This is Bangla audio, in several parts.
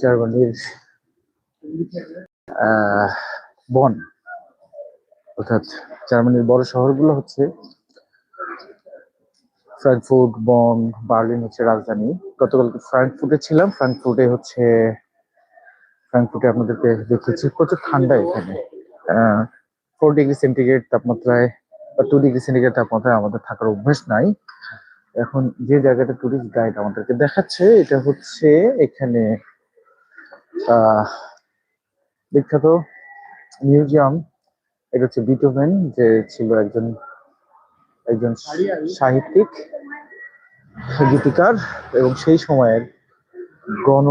জার্মানির বন। অর্থাৎ জার্মানির বড় শহরগুলো হচ্ছে ফ্রাঙ্কফুর্ট বন, বার্লিন হচ্ছে রাজধানী। গতকালকে ফ্রাঙ্কফুর্টে ছিলাম। ফ্রাঙ্কফুর্টে হচ্ছে ফ্রাঙ্কফুর্টে আপনাদেরকে দেখিয়েছি প্রচুর ঠান্ডা এখানে। ফোর ডিগ্রি সেন্টিগ্রেড তাপমাত্রায় বা টু ডিগ্রি সেন্টিগ্রেড তাপমাত্রায় আমাদের থাকার অভ্যাস নাই। এখন যে জায়গাটা টুরিস্ট গাইড আমাদেরকে দেখাচ্ছে, এটা হচ্ছে এখানে বিখ্যাত মিউজিয়াম। এটা হচ্ছে বিটোভেন, যে ছিল একজন একজন সাহিত্যিক, গীতিকার, এবং সেই সময়ের গণ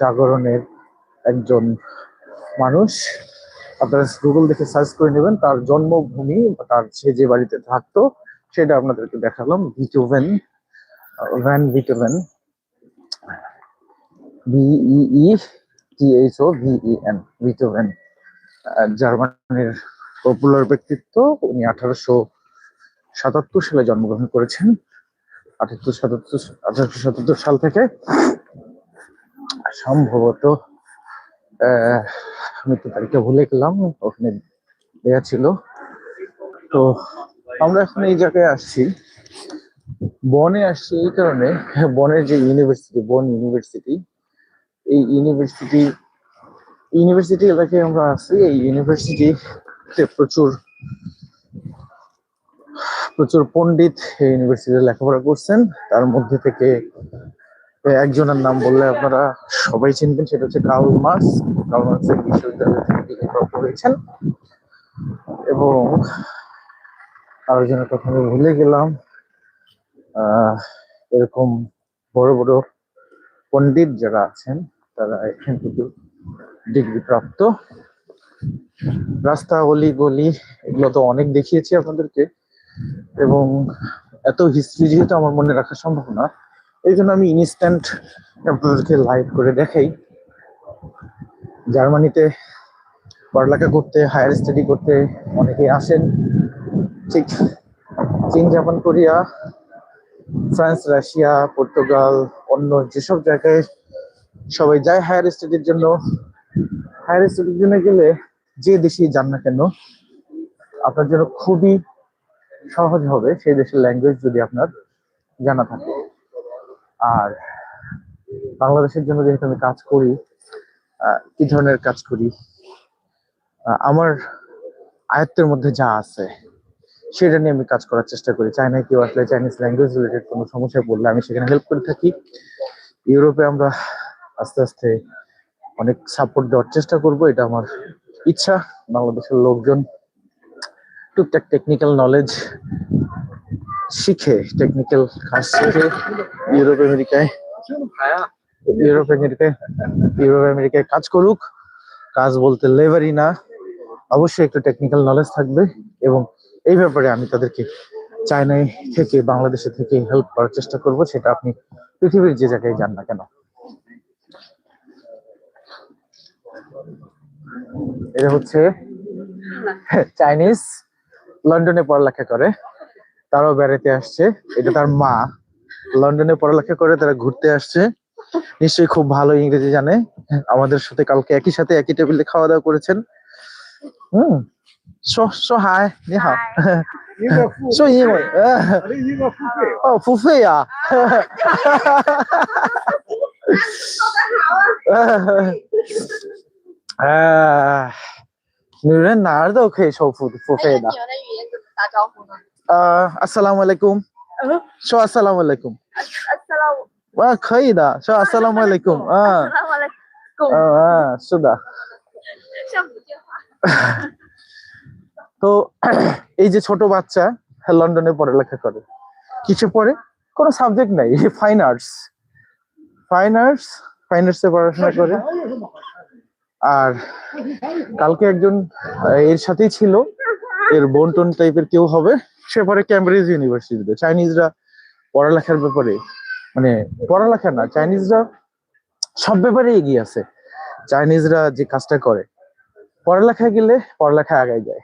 জাগরণের একজন মানুষ। আপনারা গুগল দেখে সার্চ করে নেবেন, তার জন্মভূমি তার সে যে বাড়িতে থাকতো, সেটা আপনাদেরকে দেখালাম, Beethoven van Beethoven B E T H O V E N Beethoven জার্মানির পপুলার ব্যক্তিত্ব। উনি আঠারোশো সাতাত্তর সালে জন্মগ্রহণ করেছেন। আঠাত্তর সাতাত্তর আঠারোশো সাতাত্তর সাল থেকে সম্ভবত আহ, মৃত্যু তারিখটা ভুলে গেলাম ওখানে দেয়া ছিল। তো আমরা এখন এই জায়গায় আসছি। বনে আসছি এই কারণে বনের যে ইউনিভার্সিটি বন ইউনিভার্সিটি এই ইউনিভার্সিটি ইউনিভার্সিটি এলাকায় আমরা আছি, এই ইউনিভার্সিটিতে প্রচুর প্রচুর পণ্ডিত এই ইউনিভার্সিটিতে লেখাপড়া করছেন। তার মধ্যে থেকে একজনের নাম বললে আপনারা সবাই চিনবেন, সেটা হচ্ছে কার্ল মার্কস। কার্ল মার্কস এই বিশ্ববিদ্যালয় থেকে এবং আরেকজনের কথা আমি ভুলে গেলাম। এরকম বড় বড় পণ্ডিত যারা আছেন তারা এখান থেকে ডিগ্রি প্রাপ্ত। রাস্তা অলি গলি, এগুলো তো অনেক দেখিয়েছি আপনাদেরকে। এবং এত হিস্ট্রি যেহেতু আমার মনে রাখা সম্ভব না, এই জন্য আমি ইনস্ট্যান্ট আপনাদেরকে লাইভ করে দেখাই। জার্মানিতে পড়ালেখা করতে হায়ার স্টাডি করতে অনেকেই আসেন। ঠিক চীন, Japan, Korea, France, Russia, Portugal, অন্য যেসব জায়গায় সবাই যায় হায়ার স্টাডির জন্য। হায়ার স্টাডির জন্য গেলে যে দেশেই যান না কেন, আপনার জন্য খুবই সহজ হবে সেই দেশের ল্যাঙ্গুয়েজ যদি আপনার জানা থাকে। আর বাংলাদেশের জন্য যেহেতু আমি কাজ করি কি ধরনের কাজ করি? আমার আয়ত্তের মধ্যে যা আছে, সেটা নিয়ে আমি কাজ করার চেষ্টা করি। চাইনায় কেউ আসলে চাইনিজ ল্যাঙ্গুয়েজ রিলেটেড কোনো সমস্যায় পড়লে আমি সেখানে হেল্প করে থাকি। ইউরোপে আমরা আস্তে আস্তে অনেক সাপোর্ট দেওয়ার চেষ্টা করব, এটা আমার ইচ্ছা। বাংলাদেশের লোকজন টুকটাক টেকনিক্যাল নলেজ শিখে টেকনিক্যাল কাজ শিখে ইউরোপ আমেরিকায় ইউরোপ আমেরিকায় ইউরোপ আমেরিকায় কাজ করুক, কাজ বলতে লেবারই না। অবশ্যই একটু টেকনিক্যাল নলেজ থাকবে এবং এই ব্যাপারে আমি তাদেরকে চায়নায় থেকে, বাংলাদেশে থেকে হেল্প করার চেষ্টা করব, সেটা আপনি পৃথিবীর যে জায়গায় যান না কেন। এটা হচ্ছে চাইনিজ লন্ডনে পড়ালেখা করে তারাও বেড়াতে আসছে। এটা তার মা। লন্ডনে পড়ালেখা করে তারা ঘুরতে আসছে। নিশ্চয়ই খুব ভালো ইংরেজি জানে। আমাদের সাথে কালকে একই সাথে একই টেবিলে খাওয়া দাওয়া করেছেন। হুম। সো সো হাই নি হাও। সো ইয়ে ও ফুফে ইয়া। 文呃那英国付费，哦付费啊呃女人哪儿都可以收付付费的哎那你们的语言怎么打招呼呢？呃阿斯拉姆阿莱贡嗯，说阿斯拉姆阿莱贡阿斯拉姆，哇可以的说阿斯拉姆阿莱贡阿啊斯拉姆来贡，嗯嗯是的像福建话。 তো এই যে ছোট বাচ্চা লন্ডনে পড়ালেখা করে কিসে পড়ে কোনো সাবজেক্ট নাই fine arts fine arts fine আর্টসে পড়াশোনা করে 有什么好看的？ আর কালকে একজন এর সাথেই ছিল। এর বন্টন টাইপের কেউ হবে। সে পরে ক্যামব্রিজ ইউনিভার্সিটিতে চাইনিজরা পড়ালেখার ব্যাপারে মানে পড়ালেখা না চাইনিজরা সব ব্যাপারে এগিয়ে আছে। চাইনিজরা যে কাজটা করে, পড়ালেখায় গেলে পড়ালেখা আগায় যায়।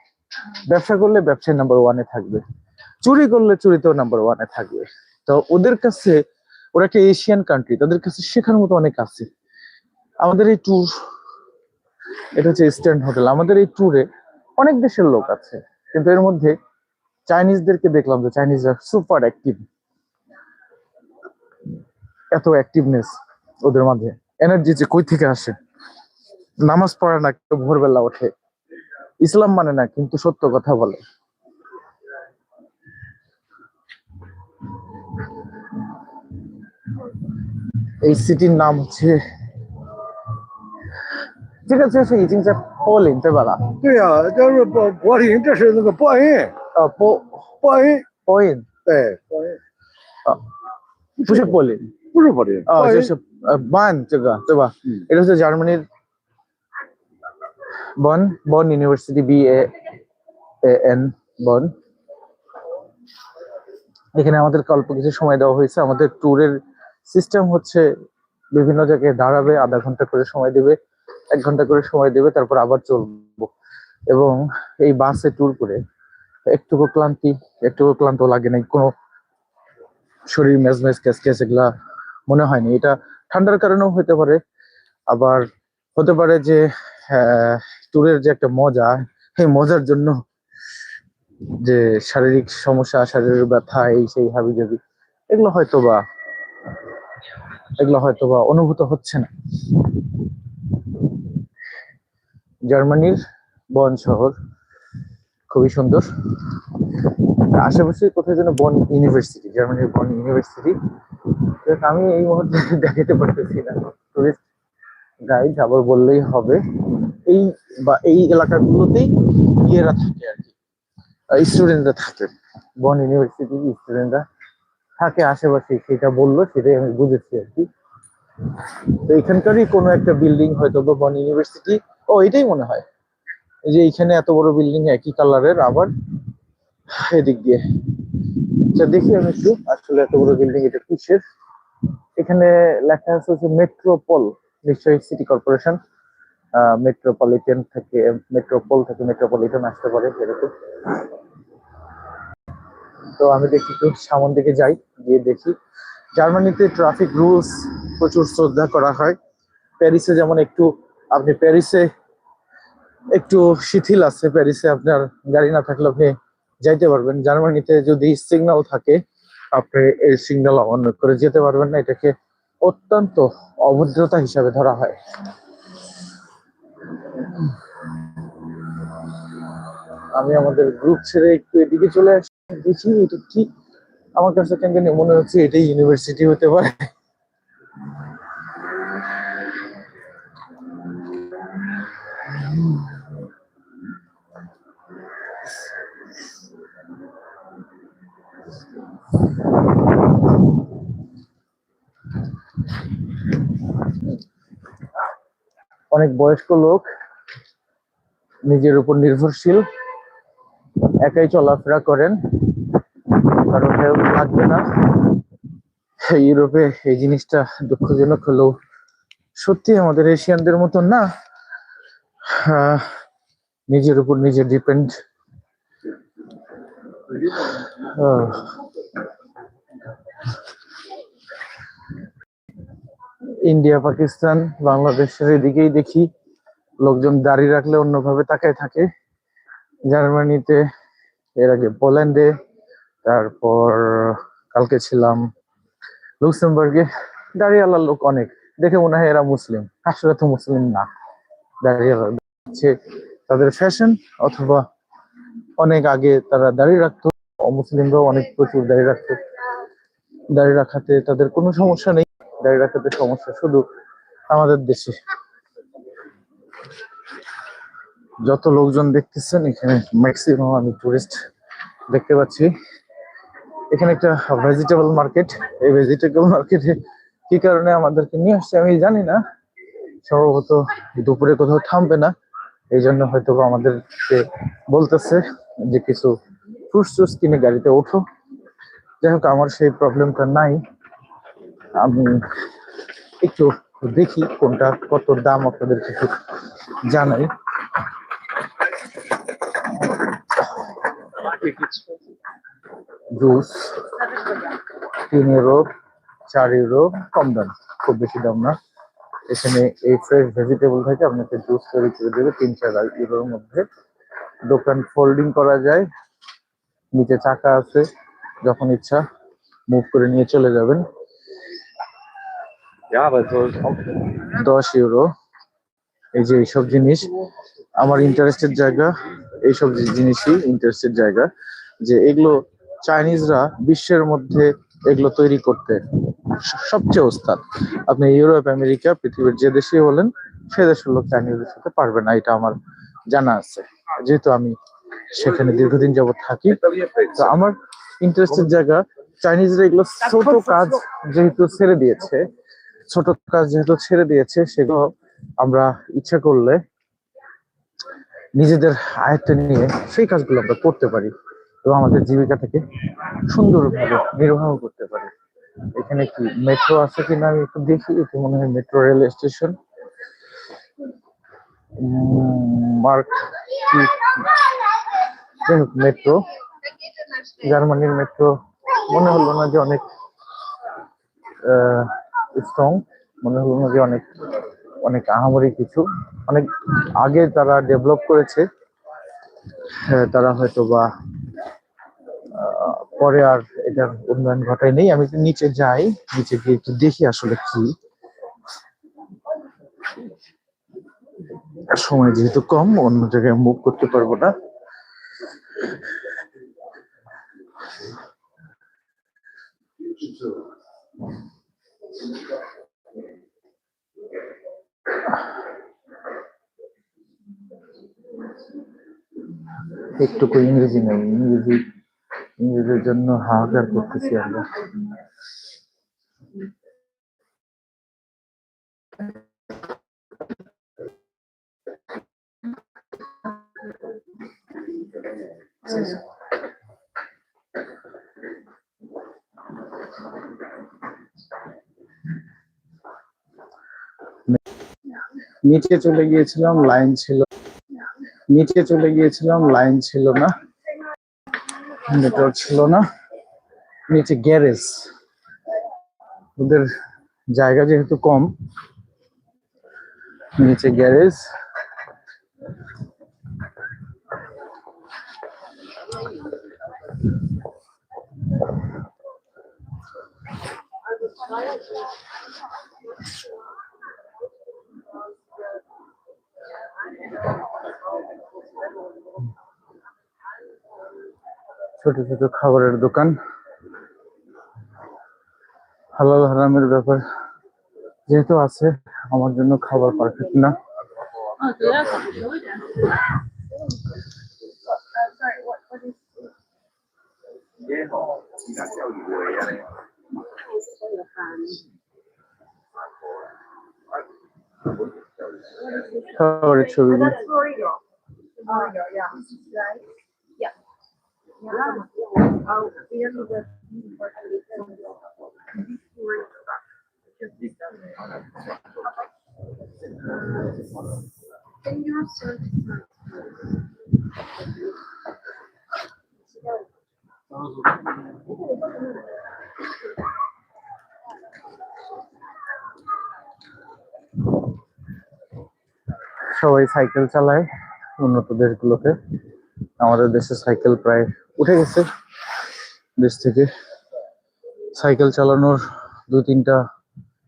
ব্যবসা করলে ব্যবসায় নাম্বার ওয়ানে থাকবে। চুরি করলে চুরিতেও নাম্বার ওয়ানে থাকবে। তো ওদের কাছে, ওরা একটা এশিয়ান কান্ট্রি তাদের কাছে শেখার মতো অনেক আছে। আমাদের এই ট্যুর এটা হচ্ছে ইস্টার্ন হোটেল আমাদের এই ট্যুরে অনেক দেশের লোক আছে, কিন্তু এর মধ্যে চাইনিজদেরকে দেখলাম যে চাইনিজরা সুপার অ্যাক্টিভ এত অ্যাক্টিভনেস ওদের মাঝে। এনার্জি যে কই থেকে আসে? নামাজ পড়ে না কিন্তু ভোরবেলা ওঠে। ইসলাম মানে না, কিন্তু সত্য কথা বলে। এই সিটির নাম হচ্ছে ঠিক আছে是已经在柏林对吧啦？对呀、就是柏柏林，这是那个波恩，呃，柏波恩，柏林对，波恩不是柏林不是柏林，啊，波恩就是呃 Bonn 这个对吧？嗯এটা হচ্ছে জার্মানির বন বন ইউনিভার্সিটি বি এ এন বন এখানে আমাদের অল্প কিছু সময় দেওয়া হয়েছে আমাদের ট্যুরের সিস্টেম হচ্ছে বিভিন্ন জায়গায় দাঁড়াবে আধা ঘন্টা করে সময় দেবে এক ঘণ্টা করে সময় দেবে, তারপর আবার চলবো। এবং এই বাসে ট্যুর করে একটুকু ক্লান্তি, একটুকু ক্লান্ত লাগে নাই, কোনো শরীর মেজমেজ ক্যাস ক্যাস এগুলা মনে হয়নি। এটা ঠান্ডার কারণেও হতে পারে, আবার হতে পারে যে ট্যুরের যে একটা মজা সেই মজার জন্য যে শারীরিক সমস্যা, শারীরিক ব্যথা, এই সেই হাবি জাবি এগুলো হয়তো বা এগুলো হয়তো বা অনুভূত হচ্ছে না। জার্মানির বন শহর। খুবই সুন্দর। আশেপাশে কোথায় যেন বন ইউনিভার্সিটি, জার্মানির বন ইউনিভার্সিটি। আমি এই মুহূর্তে দেখাতে পারতেছি না। টুরিস্ট গাইড আবার বললেই হবে। এই বা এই এলাকাগুলোতেই ইয়েরা থাকে আর কি। স্টুডেন্টরা থাকে। বন ইউনিভার্সিটি স্টুডেন্টরা থাকে আশেপাশে। সেটা বলল, সেটাই আমি বুঝেছি আর কি। তো এখানকারই কোনো একটা বিল্ডিং হয়তো বা বন ইউনিভার্সিটি ও, এটাই মনে হয়। এই যে এইখানে এত বড় বিল্ডিং একই কালারের আবার এদিক দিয়ে। আচ্ছা দেখি আমি একটু, আসলে এত বড় বিল্ডিং এটা কিসের? এখানে লেখা আছে হচ্ছে মেট্রোপল নিশ্চয়ই সিটি কর্পোরেশন মেট্রোপলিটন থেকে মেট্রোপল থেকে মেট্রোপলিটন আসতে পারে এরকম। তো আমি দেখি একটু সামন দিকে যাই, গিয়ে দেখি। জার্মানিতে ট্রাফিক রুলস প্রচুর শ্রদ্ধা করা হয়। প্যারিসে যেমন একটু, আপনি প্যারিসে একটু শিথিল আছে প্যারিসে, আপনার গাড়ি না থাকলে আপনি যাইতে পারবেন। জার্মানিতে যদি সিগন্যাল থাকে, আপনি এই সিগন্যাল অমান্য করে যেতে পারবেন না। এটাকে অত্যন্ত অভদ্রতা হিসাবে ধরা হয়। আমি আমাদের গ্রুপ ছেড়ে একটু এদিকে চলে আসি। দেখি এটা কি? আমার কাছে কেন জানি মনে হচ্ছে এটাই ইউনিভার্সিটি হতে পারে। অনেক বয়স্ক লোক নিজের উপর নির্ভরশীল, একাই চলাফেরা করেন। কারণ লাগবে না। ইউরোপে এই জিনিসটা দুঃখজনক হলেও সত্যি আমাদের এশিয়ানদের মতন না। নিজের উপর নিজে ডিপেন্ড ইন্ডিয়া, পাকিস্তান, বাংলাদেশের এদিকেই দেখি লোকজন দাঁড়িয়ে রাখলে অন্যভাবে তাকায় থাকে। জার্মানিতে, এর আগে পোল্যান্ডে, তারপর কালকে ছিলাম লুক্সেমবার্গে। দাঁড়িয়ে লোক অনেক। দেখে মনে হয় এরা মুসলিম। আসলে তো মুসলিম না। দাঁড়িয়ে হচ্ছে তাদের ফ্যাশন অথবা অনেক আগে তারা দাঁড়িয়ে রাখতো। অমুসলিমরাও অনেক প্রচুর দাঁড়িয়ে রাখতো। দাঁড়িয়ে রাখাতে তাদের কোনো সমস্যা নেই। দাঁড়িয়ে রাখাতে সমস্যা শুধু আমাদের দেশে। যত লোকজন দেখতেছেন, এখানে ম্যাক্সিমাম আমি টুরিস্ট দেখতে পাচ্ছি। এখানে একটা ভেজিটেবল মার্কেট এই ভেজিটেবল মার্কেটে কি কারণে আমাদেরকে নিয়ে আসছে আমি জানি না। সম্ভবত দুপুরে কোথাও থামবে না। এই জন্য হয়তো আমাদেরকে বলতেছে। যে কিছু ফ্রুটস টুস কিনে গাড়িতে ওঠো। যাই হোক, আমার সেই প্রবলেমটা নাই। আমি একটু দেখি কোনটা, কত দাম আপনাদেরকে একটু জানাই। জুস তিন ইউরো চার ইউরো কম দাম, খুব বেশি দাম না। এখানে এই ফ্রেশ ভেজিটেবল থেকে আপনাকে জুস তৈরি করে দেবে তিন চার ইউরোর মধ্যে। দোকান ফোল্ডিং করা যায়। নিচে চাকা আছে যখন ইচ্ছা মুভ করে নিয়ে চলে যাবেন। দশ ইউরো এই যে এইসব জিনিস আমার ইন্টারেস্টের জায়গা এইসব জিনিসই ইন্টারেস্টের জায়গা। যে এগুলো চাইনিজরা বিশ্বের মধ্যে এগুলো তৈরি করতে সবচেয়ে ওস্তাদ। আপনি ইউরোপ আমেরিকা পৃথিবীর যে দেশে বলেন সে দেশের লোক চাইনিজের সাথে পারবে না এটা আমার জানা আছে। যেহেতু আমি সেখানে দীর্ঘদিন যাবত থাকি, তো আমার ইন্টারেস্টের জায়গা চাইনিজরা এগুলো ছোট কাজ যেহেতু ছেড়ে দিয়েছে, ছোট কাজ যেহেতু ছেড়ে দিয়েছে, সেগুলো আমরা ইচ্ছা করলে নিজেদের আয়ত্তে নিয়ে সেই কাজগুলো আমরা করতে পারি এবং আমাদের জীবিকাটাকে সুন্দরভাবে নির্বাহ করতে পারি। এখানে কি মেট্রো আছে কিনা আমি একটু দেখি এটি মনে হয় মেট্রো রেল স্টেশন মেট্রো, জার্মানির মেট্রো। মনে হলো না যে অনেক স্ট্রং মনে হলো না যে অনেক অনেক আহামরি কিছু। অনেক আগে তারা ডেভেলপ করেছে তারা হয়তো বা পরে আর এটার উন্নয়ন ঘটায় নেই আমি নিচে যাই, নিচে গিয়ে একটু দেখি আসলে কি। সময় যেহেতু কম, অন্য জায়গায় মুভ করতে পারব না। একটুকু ইংরেজি নেই, ইংরেজি, ইংরেজির জন্য হাহাকার করতেছি আমরা। নিচে চলে গিয়েছিলাম লাইন ছিল। নিচে চলে গিয়েছিলাম লাইন ছিল না। নেটওয়ার্ক ছিল না। নিচে গ্যারেজ। ওদের জায়গা যেহেতু কম নিচে গ্যারেজ। তো খাবারের দোকান। হালাল হারামের ব্যাপার যেহেতু আছে, আমার জন্য খাবার পারফেক্ট না। খাবারের ছবি সবাই সাইকেল চালায়। উন্নত দেশগুলোতে। আমাদের দেশে সাইকেল প্রায় উঠে গেছে। দেশ থেকে সাইকেল চালানোর দু তিনটা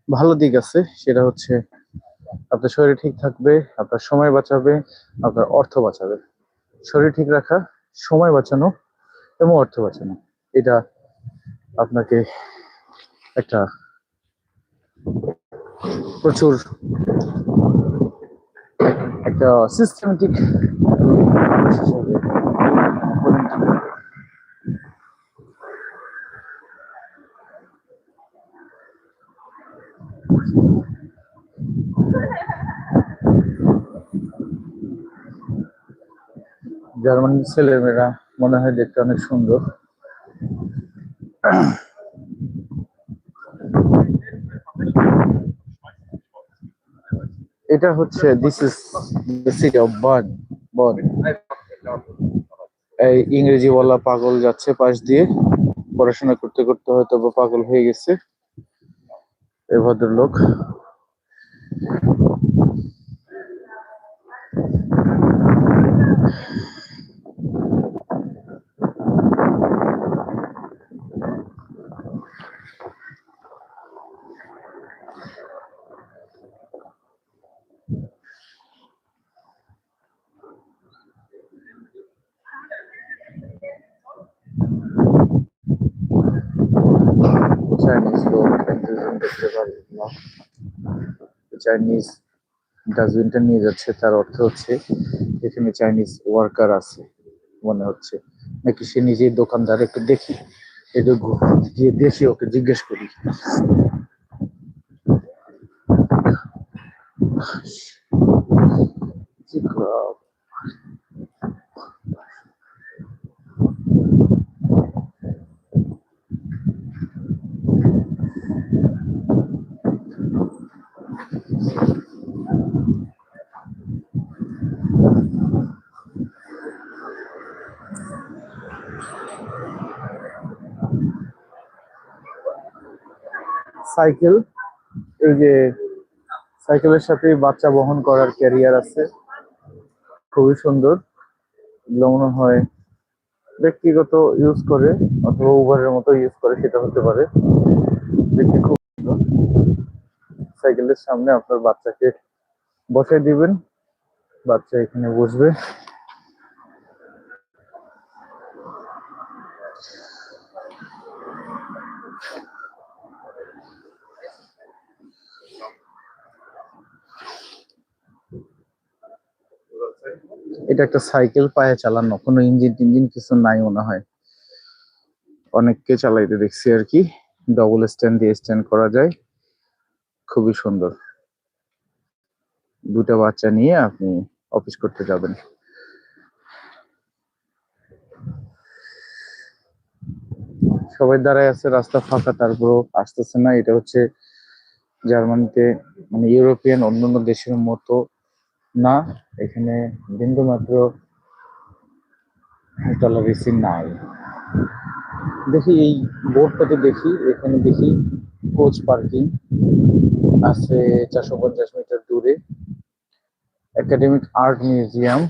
ভালো দিক আছে। সেটা হচ্ছে আপনার শরীর ঠিক থাকবে, আপনার সময় বাঁচাবে, আপনার অর্থ বাঁচাবে। শরীর ঠিক রাখা, সময় বাঁচানো এবং অর্থ বাঁচানো। এটা আপনাকে একটা প্রচুর একটা সিস্টেমেটিক জার্মানির ছেলেমেয়েরা মনে হয় দেখতে অনেক সুন্দর। এটা হচ্ছে this is the city of Bonn Bonn এই ইংরেজি বলা পাগল যাচ্ছে পাশ দিয়ে, পড়াশোনা করতে করতে হয়তো বা পাগল হয়ে গেছে। এই ভদ্রলোক। চাইনিজ লোক একজন দেখতে পারলাম চাইনিজ ডাস্টবিনটা নিয়ে যাচ্ছে তার অর্থ হচ্ছে এখানে চাইনিজ ওয়ার্কার আছে, মনে হচ্ছে। নাকি সে নিজেই দোকানদার, একটু দেখি। একটু গিয়ে দেখি, ওকে জিজ্ঞেস করি. সাইকেল, এই যে সাইকেলের সাথে বাচ্চা বহন করার ক্যারিয়ার আছে। খুবই সুন্দর। এগুলো মনে হয় ব্যক্তিগত ইউজ করে অথবা উবারের মতো ইউজ করে, সেটা হতে পারে। দেখতে খুব সুন্দর। সাইকেলের সামনে আপনার বাচ্চাকে বসাই দিবেন। বাচ্চা এখানে বসবে। এটা একটা সাইকেল পায়ে চালানো, কোনো ইঞ্জিন টিঞ্জিন কিছু নাই মনে হয়। অনেককে চালাইতে দেখছি আর কি। ডবল স্ট্যান্ড দিয়ে স্ট্যান্ড করা যায়। খুবই সুন্দর। দুটা বাচ্চা নিয়ে আপনি অফিস করতে যাবেন। সবাই দাঁড়ায় আছে, রাস্তা ফাঁকা, তারপরও আসতেছে না। এটা হচ্ছে জার্মানিতে মানে ইউরোপিয়ান অন্যান্য দেশের মতো না, এখানে বিন্দু মাত্র টলারেসি নাই। দেখি এই বোর্ডটাতে দেখি, এখানে দেখি কোচ পার্কিং আছে চারশো পঞ্চাশ মিটার দূরে। একাডেমিক আর্ট মিউজিয়াম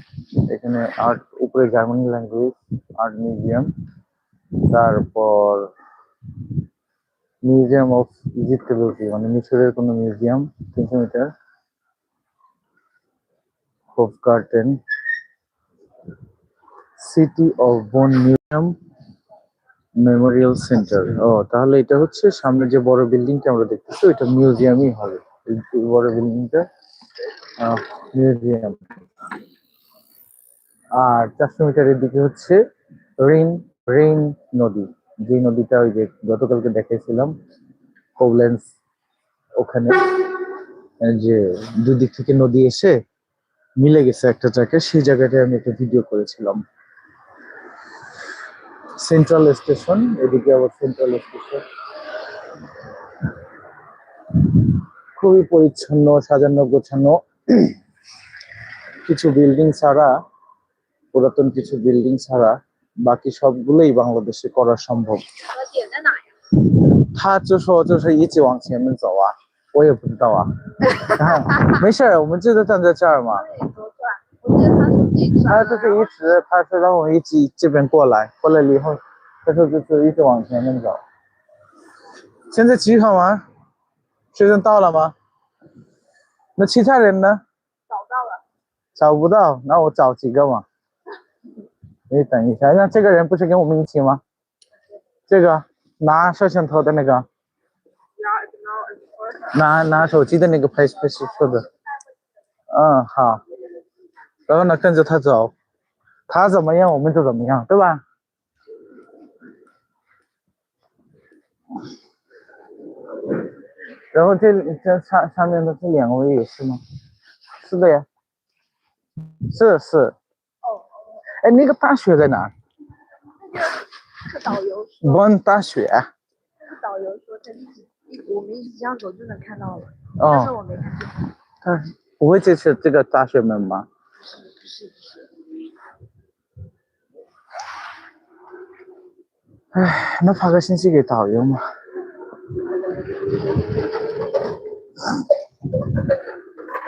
এখানে আর্ট উপরে জার্মানি ল্যাঙ্গুয়েজ আর্ট মিউজিয়াম তারপর মিউজিয়াম অফ ইজিপ্টোলজি মানে মিশরের কোনো মিউজিয়াম তিনশো metre. Hofgarten city of Bonn museum memorial centre ও, তাহলে এটা হচ্ছে সামনে যে বড় বিল্ডিংটা আমরা দেখতেছি, ওইটা মিউজিয়ামই হবে। বড় বিল্ডিংটা মিউজিয়াম আর চারশো মিটারের দিকে হচ্ছে রেইন রেইন নদী। যে নদীটা ওই যে গতকালকে দেখাইছিলাম কোবলেন্স ওখানে, যে দুদিক থেকে নদী এসে মিলে গেছে একটা জায়গায় সেই জায়গাটায় আমি একটা ভিডিও করেছিলাম সেন্ট্রাল স্টেশন এদিকে আবার সেন্ট্রাল স্টেশন খুবই পরিচ্ছন্ন সাজানো গোছানো কিছু বিল্ডিং ছাড়া পুরাতন কিছু বিল্ডিং ছাড়া বাকি সবগুলোই বাংলাদেশে করা সম্ভব 我点在哪呀？他就说就是一直往前面走啊， 我也不知道啊。然后没事儿，我们就是站在这儿嘛。多转，我记得他。就是一直，他是让我一直这边过来，过来了以后，他说就是一直往前面走。现在集合吗？学生到了吗？那其他人呢？找到了，找不到，那我找几个嘛？你等一下，那这个人不是跟我们一起吗？这个拿摄像头的那个，拿拿手机的那个拍拍摄的。嗯，好。然后呢，跟着他走，他怎么样我们就怎么样，对吧？然后这这上上面的这两位也是吗？是的呀。是是。哦，哎，那个大学在哪儿？那个导游说，Bonn 大学。那个导游说他一直一我们一直这样走就能看到了，但是哦，我没看见。他不会这是这个大学门吗？不是不是，唉，那发个信息给导游嘛。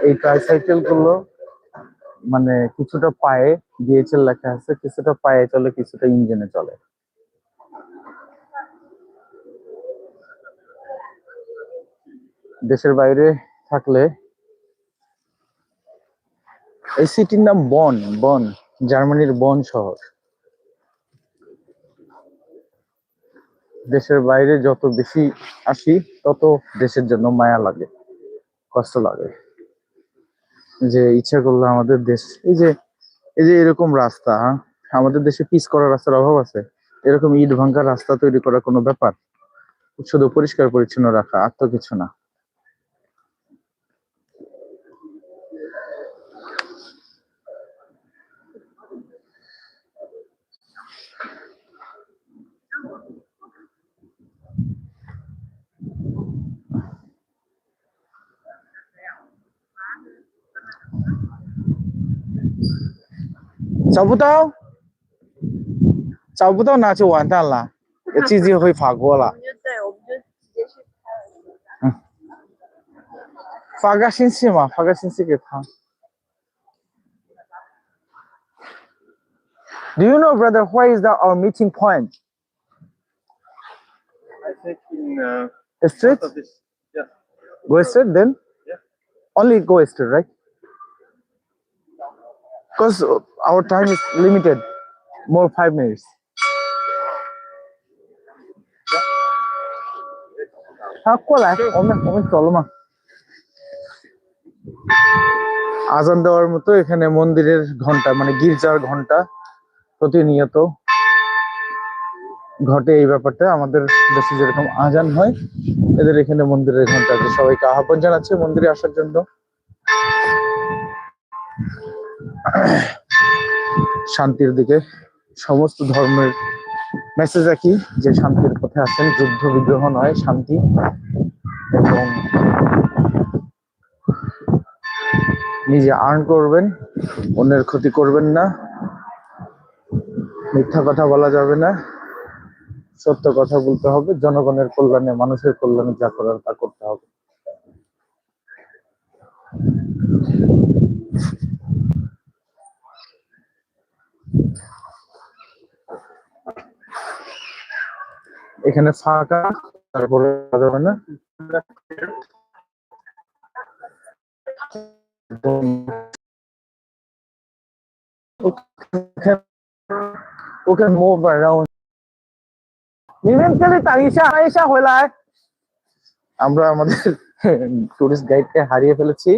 এই ট্রাইসাইকেল গুলো মানে কিছুটা পায়ে ডিএচএল লেখা আছে কিছুটা পায়ে চলে কিছুটা ইঞ্জিনে চলে দেশের বাইরে থাকলে এই সিটির নাম বন বন, জার্মানির বন শহর। দেশের বাইরে যত বেশি আসি, তত দেশের জন্য মায়া লাগে, কষ্ট লাগে। যে ইচ্ছা করল আমাদের দেশ, এই যে এই যে এরকম রাস্তা হ্যাঁ? আমাদের দেশে পিচ করা রাস্তার অভাব আছে। এরকম ইট ভাঙ্গা রাস্তা তৈরি করা কোনো ব্যাপার? শুধু পরিষ্কার পরিচ্ছন্ন রাখা, আর তো কিছু না। 找不到，找不到那就完蛋了，这季节会法国了我们。就对，我们就直接去开了。发个信息嘛，发个信息给他。Do you know, brother, where is that our meeting point? I think in uh, of this. Yeah. Go straight then? Yeah. Only go straight, right? Because our time is limited. More five minutes. আজান দেওয়ার মতো এখানে মন্দিরের ঘণ্টা মানে গির্জার ঘণ্টা প্রতিনিয়ত ঘটে এই ব্যাপারটা আমাদের দেশে যেরকম আজান হয়, এদের এখানে মন্দিরের ঘণ্টা সবাইকে আহ্বান জানাচ্ছে মন্দিরে আসার জন্য শান্তির দিকে। সমস্ত ধর্মের মেসেজ একই, যে শান্তির পথে আছেন, যুদ্ধ, বিগ্রহ নয়, শান্তি। এবং নিজে আর্ন করবেন, অন্যের ক্ষতি করবেন না। মিথ্যা কথা বলা যাবে না। সত্য কথা বলতে হবে। জনগণের কল্যাণে, মানুষের কল্যাণে যা করার তা করতে হবে এখানে ফাঁকা, তারপরে যাবে না? Okay move around even Ayesha হলায় আমরা আমাদের টুরিস্ট গাইডকে হারিয়ে ফেলেছি।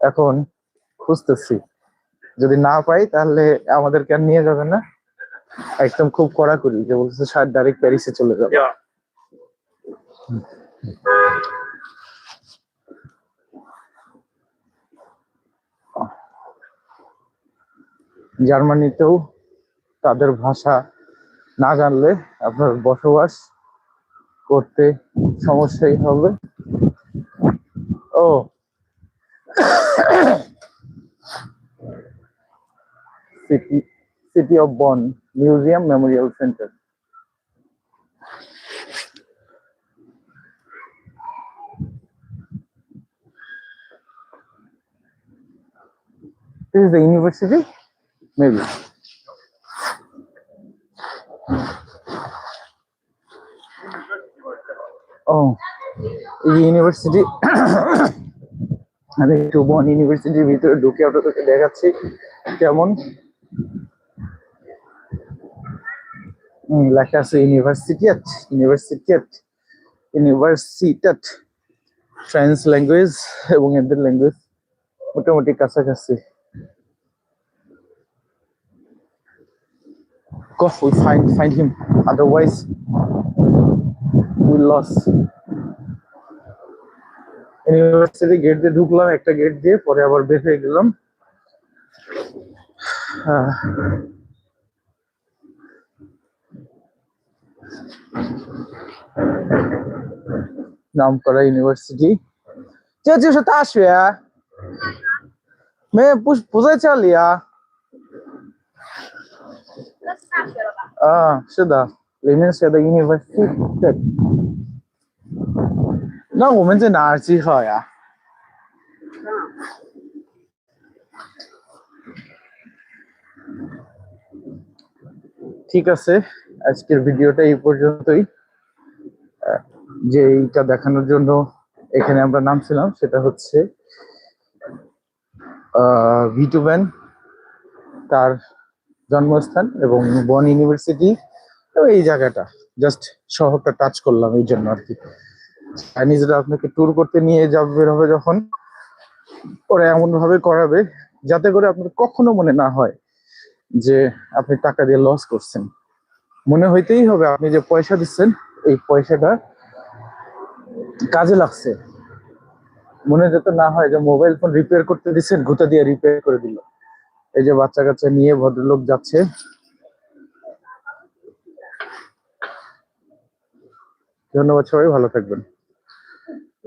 এখন খুঁজতেছি। যদি না পাই তাহলে আমাদেরকে আর নিয়ে যাবে না। একদম খুব কড়াকড়ি যে বলতেছে শায়দ ডাইরেক্ট প্যারিসে চলে যাবে। জার্মানিতেও তাদের ভাষা না জানলে আপনার বসবাস করতে সমস্যাই হবে। ও। City city of Bonn museum memorial centre This is the university? Maybe. Oh, university আমি একটু বন ইউনিভার্সিটির ভিতরে ঢুকে আপনাদেরকে দেখাচ্ছি কেমন লেখা আছে university university university French language এবং এদের ল্যাঙ্গুয়েজ মোটামুটি কাছাকাছি Go, we find find him. Otherwise, we lost. University gate দিয়ে ঢুকলাম একটা গেট দিয়ে পরে আবার বের হয়ে গেলাম আহ, নাম করা ইউনিভার্সিটি 这就是大学，没有不不在这里啊。那是大学了吧？啊，是的，里面写的 university。那我们在哪儿集合呀？ ঠিক আছে আজকের ভিডিওটা এই পর্যন্তই আহ, যে এইটা দেখানোর জন্য এখানে আমরা নামছিলাম, সেটা হচ্ছে ভিটু ব্যান তার জন্মস্থান এবং বন ইউনিভার্সিটি। এই জায়গাটা জাস্ট শহরটা টাচ করলাম এই জন্য আর কি। চাইনিজরা আপনাকে ট্যুর করতে নিয়ে যাবে বের হবে যখন, ওরা এমন ভাবে করাবে যাতে করে আপনার কখনো মনে না হয় যে আপনি টাকা দিয়ে লস করছেন। মনে হইতেই হবে আপনি যে পয়সা দিচ্ছেন, এই পয়সাটা কাজে লাগছে। মনে যাতে না হয় যে মোবাইল ফোন রিপেয়ার করতে দিচ্ছেন ঘুতে দিয়ে রিপেয়ার করে দিল। এই যে বাচ্চা কাচ্চা নিয়ে ভদ্রলোক যাচ্ছে। ধন্যবাদ সবাই, ভালো থাকবেন।